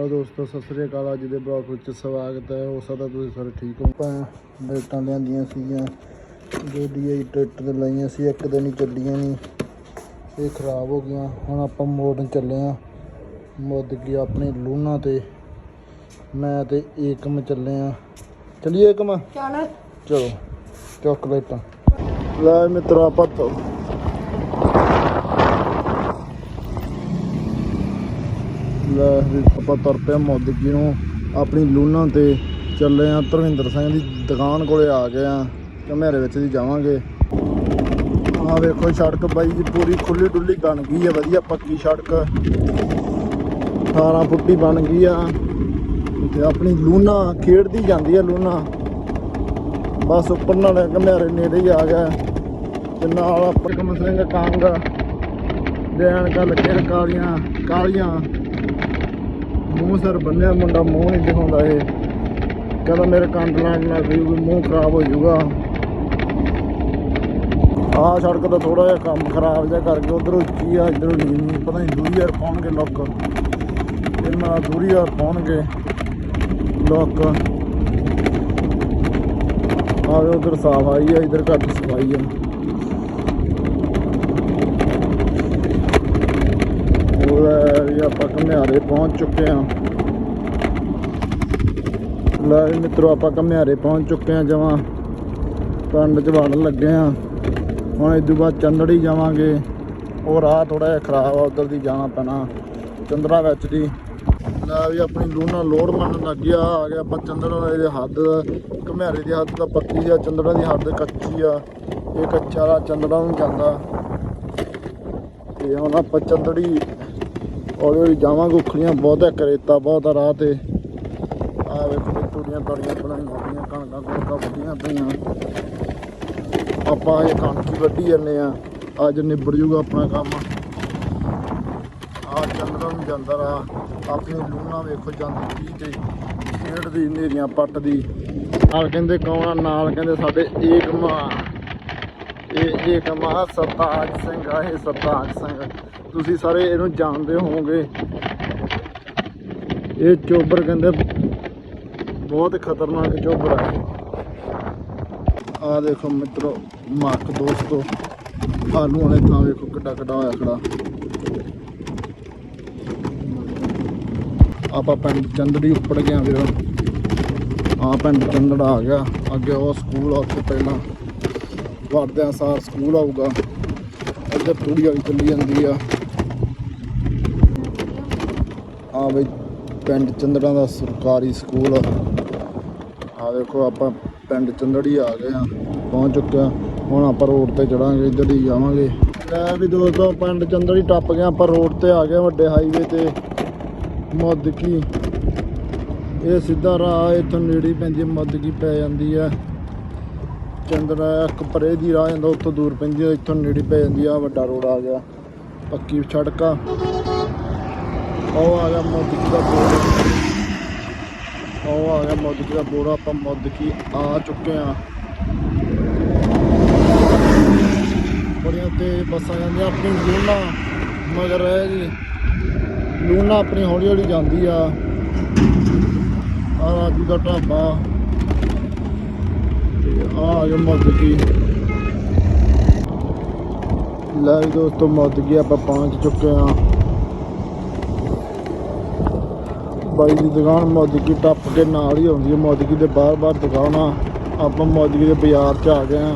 Hello ਦੋਸਤੋ ਸਤਿ ਸ੍ਰੀ ਅਕਾਲ। ਅੱਜ ਦੇ ਬਲੌਗ ਵਿੱਚ ਸਵਾਗਤ ਹੈ। ਹੋ ਸਕਦਾ ਤੁਸੀਂ ਸਾਰੇ ਠੀਕ ਹੋ ਆਪਾਂ ਡੇਟਾਂ ਲਿਆਂਦੀਆਂ ਸੀਗੀਆਂ। ਜੋ ਡੀਆਈ ਟਰੈਕਟਰ ਲਾਈਆਂ ਸੀ ਇੱਕ ਦਿਨ ਹੀ ਚੱਲੀਆਂ ਨਹੀਂ। ਇਹ ਖਰਾਬ ਹੋ ਗਈਆਂ। ਹੁਣ ਆਪਾਂ ਮੋੜਨ ਚੱਲੇ ਆ। ਮੁੱਦ ਗਈ ਆਪਣੀ ਲੂਣਾ ਤੇ। ਮੈਂ ਤੇ ਏਕਮ ਚੱਲੇ ਆ। ਚਲਿਏ ਏਕਮ? ਚੱਲ। ਚਲੋ ਚਾਕਲੇਟਾਂ ਲੈ ਮਿੱਤਰੋ ਆਪਾਂ ਲੈ ਵੀ ਆਪਾਂ ਤੁਰ ਪਿਆ ਪਏ ਜੀ ਨੂੰ। ਆਪਣੀ ਲੂਣਾ ਤੇ ਚੱਲੇ ਆ ਧਰਮਿੰਦਰ ਸਿੰਘ ਦੀ ਦੁਕਾਨ ਕੋਲੇ ਆ ਗਏ ਆ ਘਮੇਰੇ ਵਿੱਚ ਦੀ ਜਾਵਾਂਗੇ। ਆ ਵੇਖੋ ਸੜਕ ਬਾਈ ਜੀ, ਪੂਰੀ ਖੁੱਲੀ ਡੁੱਲੀ ਬਣ ਗਈ ਆ ਵਧੀਆ ਪੱਕੀ ਸੜਕ। 18 ਫੁੱਟੀ ਬਣ ਗਈ ਆ। ਤੇ ਆਪਣੀ ਲੂਨਾ ਖੇਡਦੀ ਜਾਂਦੀ ਆ ਲੂਨਾ ਬਸ ਉੱਪਰ ਨਾਲ ਘਮਿਆਰੇ ਨੇੜੇ ਹੀ ਆ ਗਿਆ। ਤੇ ਨਾਲ ਆਪਣੇ ਕਮ ਸਿੰਘ ਕੰਗ। ਦੇਣ ਕਾ ਲੱਗੇ ਕਾਲੀਆਂ ਕਾਲੀਆਂ। ਮੂੰਹ ਸਰ ਬੰਨਿਆ, ਮੁੰਡਾ ਮੂੰਹ ਨਹੀਂ ਦਿਖਾਉਂਦਾ ਇਹ। ਕਹਿੰਦਾ ਮੇਰੇ ਕੰਨ ਨਾਲ ਲੱਗ ਗਈ ਮੂੰਹ ਖਰਾਬ ਹੋ ਜਾਊਗਾ। ਆਹ ਸੜਕ ਦਾ ਥੋੜਾ ਜਿਹਾ ਕੰਮ ਖਰਾਬ ਜਿਹਾ ਕਰਕੇ ਉਧਰੋਂ ਉੱਚੀ ਆ, ਇਧਰੋਂ ਨੀਵੀਂ, ਪਤਾ ਨਹੀਂ ਦੂਰੀ ਯਾਰ ਪਾਉਣਗੇ ਲੋਕ। ਇਹਨਾਂ ਦੂਰੀ ਯਾਰ ਪਾਉਣਗੇ ਲੋਕ। ਆਵੇ ਉਧਰ ਸਾਫ਼ ਆਈ ਆ, ਇਧਰ ਘੱਟ ਸਫ਼ਾਈ ਆ ਉਹ ਵੀ ਆਪਾਂ ਘਮਿਆਰੇ ਪਹੁੰਚ ਚੁੱਕੇ ਹਾਂ। ਲੈ ਵੀ ਮਿੱਤਰੋ, ਆਪਾਂ ਘਮਿਆਰੇ ਪਹੁੰਚ ਚੁੱਕੇ ਹਾਂ ਜਮਾਂ। ਪਿੰਡ ਚ ਵੜਨ ਲੱਗੇ ਹਾਂ। ਹੁਣ ਇਸ ਤੋਂ ਬਾਅਦ ਚੰਦੜੀ ਜਾਵਾਂਗੇ। ਉਹ ਰਾਹ ਥੋੜਾ ਜਿਹਾ ਖਰਾਬ ਆ, ਉਧਰ ਦੀ ਜਾਣਾ ਪੈਣਾ ਚੰਦਰਾ ਵਿੱਚ ਦੀ। ਲੈ ਵੀ ਆਪਣੀ ਲੂਣਾ ਲੋੜ ਮੰਨ ਲੱਗ ਗਿਆ, ਆ ਗਿਆ ਆਪਾਂ ਚੰਦੜਾ ਦੇ ਹੱਦ। ਘਮਿਆਰੇ ਦੀ ਹੱਦ ਤਾਂ ਪੱਕੀ ਆ ਚੰਦੜਾ ਦੀ ਹੱਦ ਕੱਚੀ ਆ। ਇਹ ਕੱਚਾ ਰਾ ਚੰਦੜਾ ਨੂੰ ਜਾਂਦਾ। ਤੇ ਹੁਣ ਆਪਾਂ ਚੰਦੜੀ ਹੌਲੀ ਹੌਲੀ ਜਾਵਾਂਗੇ ਉਖੜੀਆਂ ਬਹੁਤਾ ਕਰੇਤਾ ਬਹੁਤਾ ਰਾਹ ਤੇ। ਆ ਵੇਖੋ ਵੀ ਤੂੜੀਆਂ ਤੜੀਆਂ ਬਣਾਈਆਂ ਹੋਈਆਂ, ਕਣਕਾਂ ਕੁਣਕਾਂ ਵੱਡੀਆਂ ਪਈਆਂ। ਆਪਾਂ ਇਹ ਕਣਕ ਹੀ ਵੱਢੀ ਜਾਂਦੇ ਆ ਅੱਜ ਨਿਬੜ ਜੂਗਾ ਆਪਣਾ ਕੰਮ। ਆ ਚੰਦਰਾ ਨੂੰ ਜਾਂਦਾ ਰਾਹ। ਆਪਣੀ ਲੂਣਾ ਵੇਖੋ ਜਾਂਦੀ ਕੀ ਤੇ ਖੇਡਦੀ ਨੇਰੀਆਂ ਪੱਟਦੀ ਨਾਲ ਕਹਿੰਦੇ ਕੌਣ ਨਾਲ ਕਹਿੰਦੇ ਸਾਡੇ ਏਕ ਮਾਂ ਇਹ ਏਕਮਾ ਸਰਤਾਜ ਸਿੰਘ ਆ, ਇਹ ਸਰਤਾਜ ਸਿੰਘ। ਤੁਸੀਂ ਸਾਰੇ ਇਹਨੂੰ ਜਾਣਦੇ ਹੋਵੋਗੇ। ਇਹ ਚੋਬਰ ਕਹਿੰਦੇ ਬਹੁਤ ਖਤਰਨਾਕ ਚੋਬਰ ਹੈ ਆ ਦੇਖੋ ਮਿੱਤਰੋ, ਮੱਕ ਦੋਸਤੋ, ਆਲੂ ਵਾਲੇ ਥਾਂ ਵੇਖੋ ਕਿੱਡਾ ਕਿੱਡਾ ਹੋਇਆ ਖੜਾ। ਆਪਾਂ ਪਿੰਡ ਚੰਦੜੀ ਉੱਪੜ ਗਿਆ ਵੀਰ। ਆ ਪਿੰਡ ਚੰਦੜਾ ਆ ਗਿਆ। ਅੱਗੇ ਉਹ ਸਕੂਲ ਆ, ਉੱਥੇ ਪਹਿਲਾਂ ਵੜਦਿਆਂ ਸਾਰ ਸਕੂਲ ਆਊਗਾ। ਇੱਧਰ ਤੂੜੀ ਵਾਲੀ ਚੱਲੀ ਜਾਂਦੀ ਆ। ਆ ਬਈ, ਪਿੰਡ ਚੰਦੜਾ ਦਾ ਸਰਕਾਰੀ ਸਕੂਲ ਆ। ਦੇਖੋ, ਆਪਾਂ ਪਿੰਡ ਚੰਦੜੀ ਆ ਗਏ ਆ ਪਹੁੰਚ ਚੁੱਕੇ ਆ ਹੁਣ ਆਪਾਂ ਰੋਡ ਤੇ ਚੜਾਂਗੇ, ਇੱਧਰ ਹੀ ਜਾਵਾਂਗੇ। ਲੈ ਵੀ ਦੋਸਤੋ, ਪਿੰਡ ਚੰਦੜੀ ਟੱਪ ਗਏ ਆਪਾਂ ਰੋਡ ਤੇ ਆ ਗਏ ਵੱਡੇ ਹਾਈਵੇ ਤੇ। ਮੁੱਦਕੀ ਇਹ ਸਿੱਧਾ ਰਾਹ, ਇੱਥੋਂ ਨੇੜੇ ਪੈਂਦੀ ਹੈ ਪੈ ਜਾਂਦੀ ਆ ਚੰਦਰਾ ਇੱਕ ਪਰੇ ਦੀ ਰਾਹ ਜਾਂਦਾ, ਉੱਥੋਂ ਦੂਰ ਪੈਂਦੀ ਆ ਇੱਥੋਂ ਨੇੜੇ ਪੈ ਜਾਂਦੀ ਆ ਵੱਡਾ ਰੋਡ ਆ ਗਿਆ। ਪੱਕੀ ਸੜਕ ਆ। ਉਹ ਆ ਗਿਆ ਮੁੱਦਕੀ ਦਾ ਬੋਰਡ ਉਹ ਆ ਗਿਆ ਮੁੱਦਕੀ ਦਾ ਬੋਰਡ ਆਪਾਂ ਮੁੱਦਕੀ ਆ ਚੁੱਕੇ ਆ। ਬੜੀਆਂ ਤੇ ਬੱਸਾਂ ਜਾਂਦੀਆਂ ਆਪਣੀ ਲੂਣਾ, ਮਗਰ ਰਹਿ ਜੀ, ਲੂਣਾ ਆਪਣੀ ਹੌਲੀ ਹੌਲੀ ਜਾਂਦੀ ਆ। ਆ ਰਾਜੂ ਦਾ ਢਾਬਾ। ਤੇ ਆ ਆ ਗਿਆ ਮੁੱਦਕੀ ਲੈ ਦੋਸਤੋ ਮੁੱਦਕੀ ਆਪਾਂ ਪਹੁੰਚ ਚੁੱਕੇ ਆ। ਬਾਈ ਦੀ ਦੁਕਾਨ ਮੌਜਗੀ ਟੱਪ ਕੇ ਨਾਲ ਹੀ ਆਉਂਦੀ ਹੈ। ਮੌਜਗੀ ਦੇ ਬਾਹਰ-ਬਾਹਰ ਦੁਕਾਨ ਆ। ਆਪਾਂ ਮੌਜਗੀ ਦੇ ਬਾਜ਼ਾਰ 'ਚ ਆ ਗਏ ਆ।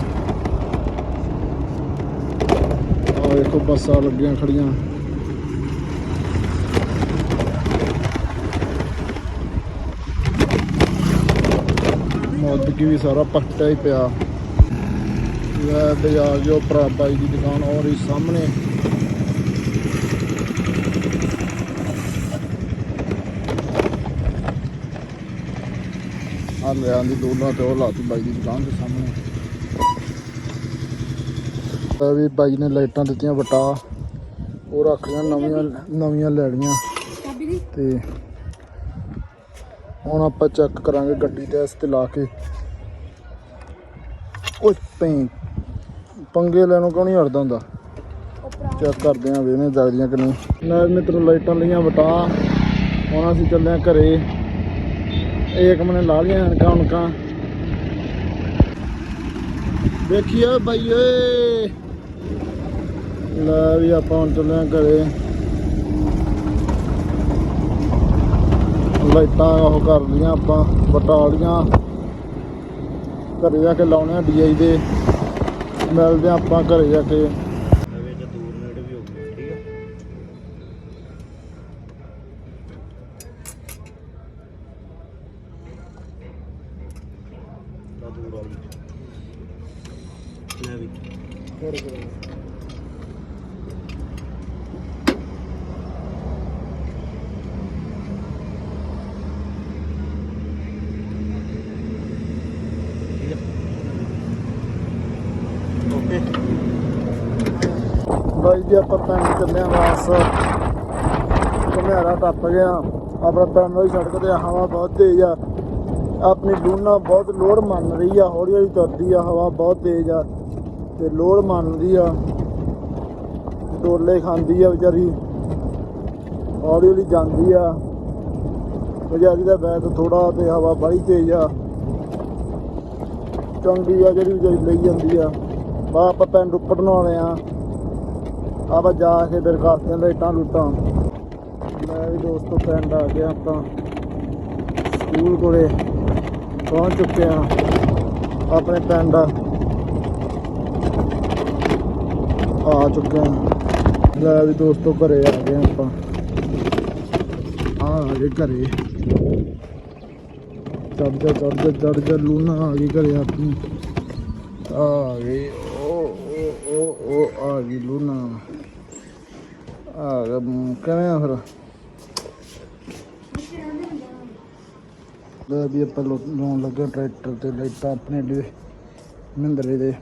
ਆ ਦੇਖੋ ਬੱਸਾਂ ਲੱਗੀਆਂ ਖੜੀਆਂ। ਮੌਜਗੀ ਵੀ ਸਾਰਾ ਪੱਟਿਆ ਹੀ ਪਿਆ। ਲੈ ਬਾਜ਼ਾਰ ਜੋ ਭਰਾ ਬਾਈ ਦੀ ਦੁਕਾਨ ਔਰ ਹੀ ਸਾਹਮਣੇ। ਆ ਲਿਆਂ ਦੀ ਦੋਲਾਂ ਤੇ ਉਹ ਲਾਤੀ ਬਾਈ ਦੀ ਦੁਕਾਨ ਦੇ ਸਾਹਮਣੇ। ਤਾਂ ਵੀ ਬਾਈ ਨੇ ਲਾਈਟਾਂ ਦਿੱਤੀਆਂ ਵਟਾ। ਉਹ ਰੱਖ ਲਿਆ ਨਵੀਆਂ ਨਵੀਆਂ ਲੈਣੀਆਂ। ਤੇ ਹੁਣ ਆਪਾਂ ਚੈੱਕ ਕਰਾਂਗੇ ਗੱਡੀ ਟੈਸਟ ਤੇ ਲਾ ਕੇ। ਓਏ ਪਈ ਪੰਗੇ ਲੈਣੋਂ ਕਿਉਂ ਨਹੀਂ ਹਟਦਾ ਹੁੰਦਾ? ਚੈੱਕ ਕਰਦੇ ਆਂ ਵੇਨੇ ਜਗਦੀਆਂ ਕਿ ਨਹੀਂ। ਨਾ ਮਿੱਤਰ ਲਾਈਟਾਂ ਲਈਆਂ ਵਟਾ। ਹੁਣ ਅਸੀਂ ਚੱਲੇ ਹਾਂ ਘਰੇ। ਏਕ ਮਨੇ ਲਾ ਲੀਆਂ ਅਣਕਾਂ ਉਣਕਾਂ ਦੇਖੀਏ ਬਾਈ ਓਏ। ਲੈ ਵੀ ਆਪਾਂ ਹੁਣ ਚੱਲੇ ਹਾਂ ਘਰੇ। ਲਾਈਟਾਂ ਉਹ ਕਰ ਲੀਆਂ ਆਪਾਂ, ਬਟਾਲੀਆਂ। ਘਰੇ ਜਾ ਕੇ ਲਾਉਣੇ ਆ ਡੀਆਈ ਦੇ। ਮਿਲਦੇ ਆ ਆਪਾਂ ਘਰੇ ਜਾ ਕੇ ਨਵੇਂ ਚ ਦੂਰ ਨੇੜੇ ਵੀ ਹੋ ਗਏ ਠੀਕ ਆ ਤਾਂ ਦੂਰ ਵਾਲੀ ਲੈ ਵੀ। ਠੀਕ ਆ ਬਾਈ ਜੀ, ਆਪਾਂ ਪਿੰਡ ਚੱਲੇ ਆਂ ਵਾਪਸ। ਘੁਮਿਆਰਾ ਟੱਪ ਗਿਆ। ਆਪਣਾ ਪਿੰਡ ਦੀ ਸੜਕ ਤੇ ਹਵਾ ਬਹੁਤ ਤੇਜ਼ ਆ। ਆਪਣੀ ਲੂਣਾ ਬਹੁਤ ਲੋੜ ਮੰਨ ਰਹੀ ਆ ਹੌਲੀ ਹੌਲੀ ਤੁਰਦੀ ਆ, ਹਵਾ ਬਹੁਤ ਤੇਜ਼ ਆ। ਤੇ ਲੋੜ ਮੰਨਦੀ ਆ, ਡੋਲੇ ਖਾਂਦੀ ਆ ਵਿਚਾਰੀ, ਹੌਲੀ ਹੌਲੀ ਜਾਂਦੀ ਆ। ਵਿਚਾਰੀ ਦਾ ਬੈਗ ਥੋੜਾ ਤੇ ਹਵਾ ਬੜੀ ਤੇਜ਼ ਆ। ਚੰਗੀ ਆ ਜਿਹੜੀ ਵਿਚਾਰੀ ਲਈ ਜਾਂਦੀ ਆ। ਬਾ ਆਪਾਂ ਪਿੰਡ ਉੱਪਰ ਨੂੰ ਆਉਣੇ ਆ। ਆਪਾਂ ਜਾ ਕੇ ਫਿਰ ਕਰਦੇ ਆਂ ਲਾਈਟਾਂ ਲੂਟਾਂ। ਮੈਂ ਵੀ ਦੋਸਤੋ ਪਿੰਡ ਆ ਗਿਆ ਆਪਾਂ ਸਕੂਲ ਕੋਲੇ ਪਹੁੰਚ ਚੁੱਕੇ ਆ। ਆਪਣੇ ਪਿੰਡ ਆ ਚੁੱਕੇ ਆ ਲੈ ਵੀ ਦੋਸਤੋ, ਘਰੇ ਆ ਗਏ ਆਪਾਂ। ਆ ਆ ਗਏ ਘਰੇ। ਚੜ ਜਾ ਚੜ ਜਾ ਚੜ ਜਾ ਲੂਣਾ ਆ ਗਈ ਘਰੇ ਆਪਣੀ। ਆ ਗਈ ਉਹ ਉਹ ਉਹ ਉਹ ਆ ਗਈ ਲੂਣਾ। ਆ ਗਿਆ ਕਿਵੇਂ ਆ ਫਿਰ? ਲੈ ਵੀ ਆਪਾਂ ਲਾਉਣ ਲੱਗੇ ਟਰੈਕਟਰ ਤੇ, ਲਾਈਟਾਂ ਆਪਣੇ ਲਈ ਮਹਿੰਦਰੇ ਦੇ।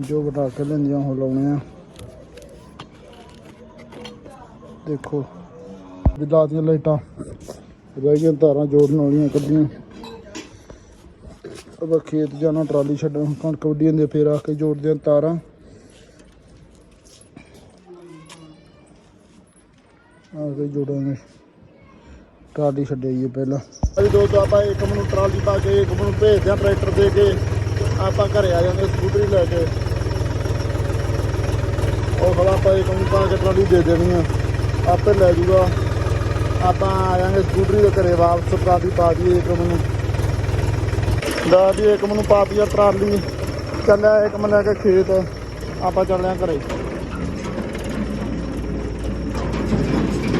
ਜੋ ਬਟਾ ਕੇ ਲੈਂਦੀਆਂ ਉਹ ਲਾਉਣੇ ਆ। ਦੇਖੋ ਵੀ ਦੀਆਂ ਲਾਈਟਾਂ। ਰਹਿ ਗਈਆਂ ਤਾਰਾਂ ਜੋੜਨ ਵਾਲੀਆਂ ਕੱਢੀਆਂ। ਆਪਾਂ ਖੇਤ ਜਾਣਾ ਟਰਾਲੀ ਛੱਡਣ ਕਣਕ ਵੱਢੀ ਜਾਂਦੀ ਆ, ਫੇਰ ਆ ਕੇ ਜੋੜਦੇ ਆ ਤਾਰਾਂ। ਆ ਕੇ ਜੋੜਾਂਗੇ। ਟਰਾਲੀ ਛੱਡਈਏ ਪਹਿਲਾਂ। ਅਸੀਂ ਦੋ ਆਪਾਂ ਇੱਕ ਨੂੰ ਟਰਾਲੀ ਪਾ ਕੇ ਇੱਕ ਨੂੰ ਭੇਜਦੇ ਆ ਟਰੈਕਟਰ ਦੇ ਕੇ। ਆਪਾਂ ਘਰੇ ਆ ਜਾਂਦੇ ਸਕੂਟਰੀ ਲੈ ਕੇ। ਉਹ ਖੜਾ ਆਪਾਂ ਇੱਕ ਨੂੰ ਪਾ ਕੇ ਟਰਾਲੀ ਦੇ ਦੇਣੀ ਆ। ਆਪੇ ਲੈ ਜੂਗਾ। ਆਪਾਂ ਆ ਜਾਾਂਗੇ ਸਕੂਟਰੀ ਦੇ ਘਰੇ, ਵਾਪਸ ਟਰਾਲੀ ਪਾ ਦਈਏ ਇੱਕ ਮੈਨੂੰ ਦਾ ਵੀ ਇੱਕ ਮੈਨੂੰ ਪਾ ਦਿਆ ਟਰਾਲੀ। ਚੱਲਿਆ ਇੱਕ ਮੈਂ ਲੈ ਕੇ ਖੇਤ। ਆਪਾਂ ਚੱਲਿਆ ਘਰੇ।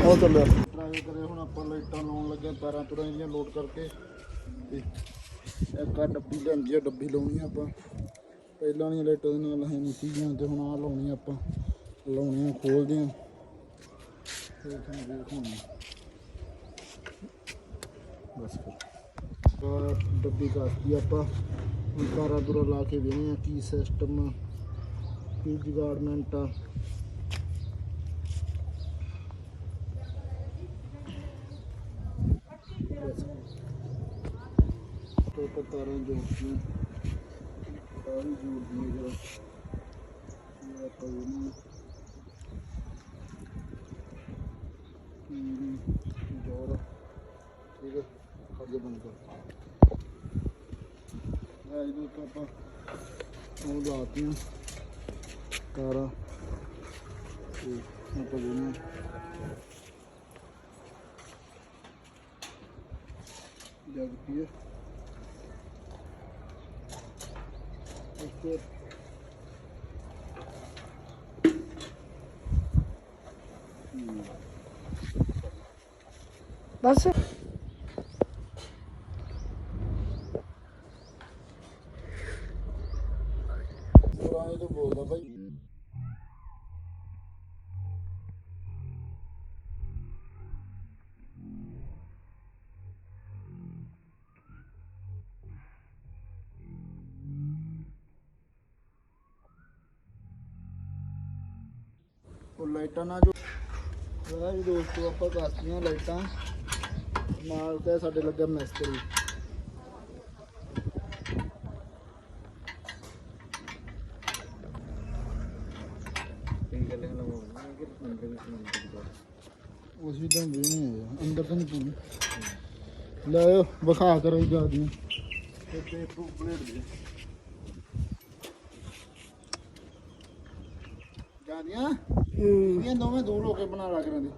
ਉਹ ਚੱਲਿਆ ਟਰਾਈ ਕਰੇ ਹੁਣ ਆਪਾਂ ਲਾਈਟਾਂ ਲਾਉਣ ਲੱਗੇ ਤਾਰਾਂ ਤੁਰਾਂ ਜਿਹੜੀਆਂ ਲੋਡ ਕਰਕੇ। ਤੇ ਇੱਕ ਆ ਡੱਬੀ ਲੈਂਦੀ ਆ, ਡੱਬੀ ਲਾਉਣੀ ਆ ਆਪਾਂ। ਪਹਿਲਾਂ ਵਾਲੀਆਂ ਲਾਈਟਾਂ ਦੇ ਨਾਲ ਹੈ ਨਹੀਂ ਸੀਗੀਆਂ, ਤੇ ਹੁਣ ਆ ਲਾਉਣੀ ਆ ਆਪਾਂ ਲਾਉਣੀਆਂ ਖੋਲਦੇ ਆ। ਤੇ ਤੁਹਾਨੂੰ ਦੇਖਾਉਣੀ ਬਸ ਫਿਰ। ਡੱਬੀ ਕਰਤੀ ਆਪਾਂ। ਹੁਣ ਤਾਰਾਂ ਦੂਰਾ ਲਾ ਕੇ ਵੇਖਦੇ ਆ, ਕੀ ਸਿਸਟਮ ਕੀ ਜਗਾੜਮੈਂਟ ਆ। ਬਸ। ਤੇ ਆਪਾਂ ਤਾਰਾਂ ਜੋੜਦੀਆਂ ਆ ਵੀ ਜੋੜਦੀਆਂ ਜਰਾ ਆਪਾਂ ਇਹਨੂੰ ਹਮ, ਠੀਕ ਹੈ? ਖੜ ਬੰਦ ਕਰ ਇਹ ਇਹਨੂੰ ਆਪਾਂ ਉਹ ਲਾਤੀਆਂ ਤਾਰਾਂ ਤੇ ਆਪਾਂ ਜਿਹਨੂੰ ਜਗ ਪੀਏ ਉੱਤੇ ਬਸ ਪੁਰਾਣੇ ਤੋਂ ਬੋਲਦਾ ਭਾਈ ਉਹ ਲਾਈਟਾਂ ਨਾਲ ਜੋ ਵਾਹ ਜੀ ਦੋਸਤੋ ਆਪਾਂ ਕਰਤੀਆਂ ਲਾਈਟਾਂ। ਨਾਲ ਤੇ ਸਾਡੇ ਲੱਗਾ ਮਿਸਤਰੀ। ਨੰਬਰ ਵੀ ਉਸੇ ਤਾਂ ਵੀ ਨਹੀਂ ਹੈ ਅੰਦਰ ਤਾਂ ਨਹੀਂ ਪੂਰੀ। ਲੈ ਆਓ, ਵਿਖਾ ਕਰੋ ਜਾ ਦੀ ਤੇ ਤੇ ਪਲੇਟ ਦੇ ਜਾਨੀਆਂ ਇਹ ਦੋਵੇਂ ਦੂਰ ਹੋ ਕੇ ਬਣਾ ਲਾ ਕਰਾਂ ਦੀ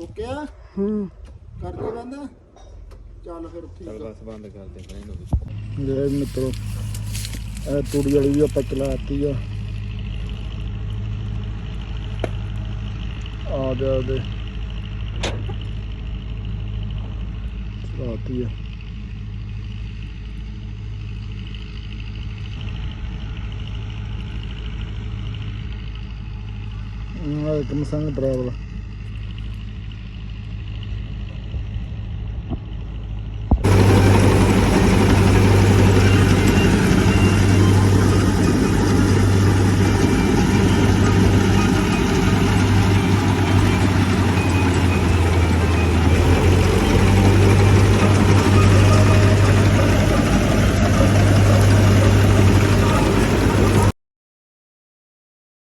ਓਕੇ ਆ ਹੂੰ। ਕਰ ਦੇ ਬੰਦਾ ਚੱਲ ਫਿਰ ਠੀਕ ਆ। ਬਸ ਬੰਦ ਕਰ ਦੇ ਫਰੈਂਡ ਹੋ ਲੈ ਮਿੱਤਰੋ ਇਹ ਤੂੜੀ ਵਾਲੀ ਵੀ ਆਪਾਂ ਚਲਾਤੀ ਆ। ਆ ਦੇ ਆ ਦੇ ਚਲਾਤੀ ਆ। ਆ ਇੱਕ ਮਸੰਗ ਡਰਾਈਵਰ